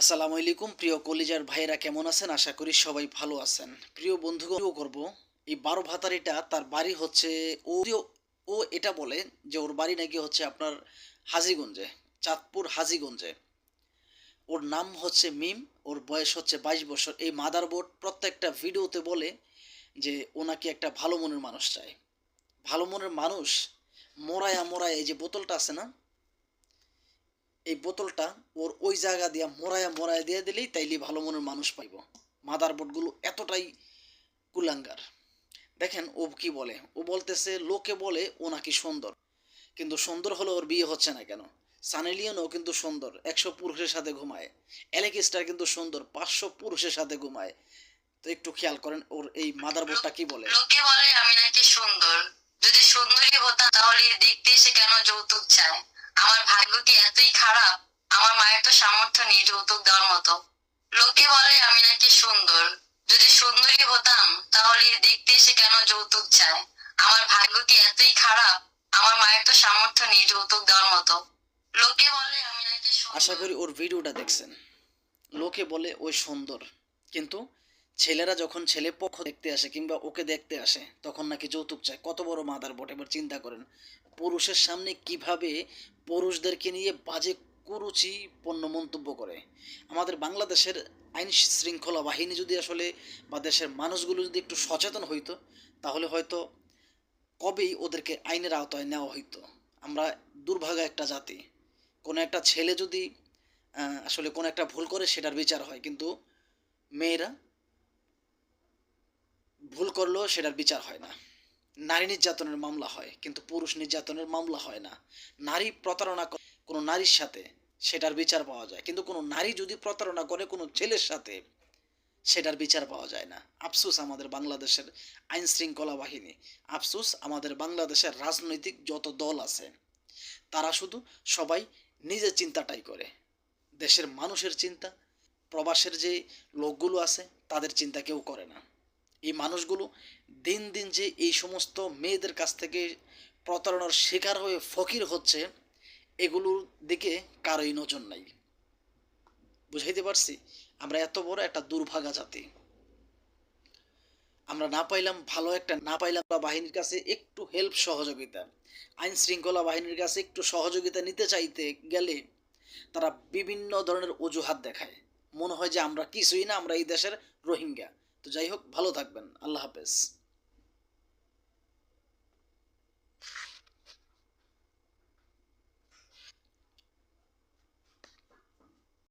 আসসালামু আলাইকুম, প্রিয় কলিজার ভাইরা কেমন আছেন? আশা করি সবাই ভালো আছেন। প্রিয় বন্ধুগণ করব? এই বারো ভাতারিটা তার বাড়ি হচ্ছে ও ও এটা বলে যে ওর বাড়ি নাকি হচ্ছে আপনার হাজিগঞ্জে, চাঁদপুর হাজিগঞ্জে। ওর নাম হচ্ছে মিম, ওর বয়স হচ্ছে বাইশ বছর। এই মাদার বোর্ড প্রত্যেকটা ভিডিওতে বলে যে ও নাকি একটা ভালো মনের মানুষ চায়। ভালো মনের মানুষ মোড়ায়া মোড়ায়া এই যে বোতলটা আছে না এই বোতলটা ওর ওই জায়গা দিয়া মোড়ায়া মোড়ায়া দিয়ে দিলেই তাইলে ভালো মনের মানুষ পাইব। মাদার বোর্ডগুলো এতটাই কুলাঙ্গার। দেখেন, ও কি বলে? ও বলতেছে, লোকে বলে ও নাকি সুন্দর। কিন্তু সুন্দর হলে ওর বিয়ে হচ্ছে না কেন? সানেলিয়নও কিন্তু সুন্দর, একশো পুরুষের সাথে ঘুমায়। অ্যালেক স্টার কিন্তু সুন্দর, পাঁচশো পুরুষের সাথে ঘুমায়। তো একটু খেয়াল করেন, ওর এই মাদার বোর্ডটা কি বলে? লোকে বলে, আমি নাকি সুন্দর। যদি সুন্দরী হতাম, তাহলে দেখতে এসে কেন যৌতুক চায়? আমার ভাগ্য কি এতই খারাপ, আমার মায়ের তো সামর্থ্য নেই যৌতুক দেওয়ার মতো। লোকে বলে আমি নাকি সুন্দর। যদি সুন্দরী হতাম, তাহলে দেখতে এসে কেন যৌতুক চায়? আমার ভাগ্য কি এতই খারাপ, আমার মায়ের তো সামর্থ্য নেই যৌতুক দেওয়ার মতো। লোকে বলে আমি নাকি আশা করি ওর ভিডিওটা দেখছেন। লোকে বলে ওই সুন্দর। কিন্তু ছেলেরা যখন ছেলে পক্ষ দেখতে আসে কিংবা ওকে দেখতে আসে, তখন নাকি যৌতুক চায়। কত বড় মাদার বট, এবার চিন্তা করেন। পুরুষের সামনে কীভাবে পুরুষদেরকে নিয়ে বাজে কুরুচি পণ্য মন্তব্য করে? আমাদের বাংলাদেশের আইন শৃঙ্খলা বাহিনী যদি আসলে বা দেশের মানুষগুলো যদি একটু সচেতন হইতো, তাহলে হয়তো কবেই ওদেরকে আইনের আওতায় নেওয়া হইতো। আমরা দুর্ভাগা একটা জাতি। কোনো একটা ছেলে যদি আসলে কোনো একটা ভুল করে, সেটার বিচার হয়। কিন্তু মেয়েরা ভুল করলেও সেটার বিচার হয় না। নারী নির্যাতনের মামলা হয়, কিন্তু পুরুষ নির্যাতনের মামলা হয় না। নারী প্রতারণা কোনো নারীর সাথে সেটার বিচার পাওয়া যায়, কিন্তু কোনো নারী যদি প্রতারণা করে কোনো ছেলের সাথে, সেটার বিচার পাওয়া যায় না। আফসুস আমাদের বাংলাদেশের আইন শৃঙ্খলা বাহিনী, আফসুস আমাদের বাংলাদেশের রাজনৈতিক যত দল আছে, তারা শুধু সবাই নিজের চিন্তাটাই করে। দেশের মানুষের চিন্তা, প্রবাসের যে লোকগুলো আছে, তাদের চিন্তা কেউ করে না। এই মানুষগুলো দিন দিন যে এই সমস্ত মেয়েদের কাছ থেকে প্রতারণার শিকার হয়ে ফকির হচ্ছে, এগুলোর দিকে কারোই নজর নাই। বুঝাইতে পারছি? আমরা এত বড় একটা দুর্ভাগা জাতি। আমরা না পাইলাম ভালো একটা, না পাইলাম বাহিনীর কাছে একটু হেল্প সহযোগিতা। আইন শৃঙ্খলা বাহিনীর কাছে একটু সহযোগিতা নিতে চাইতে গেলে তারা বিভিন্ন ধরনের অজুহাত দেখায়। মনে হয় যে আমরা কিছুই না, আমরা এই দেশের রোহিঙ্গা। তো যাই হোক ভালো থাকবেন। আল্লাহ হাফেজ।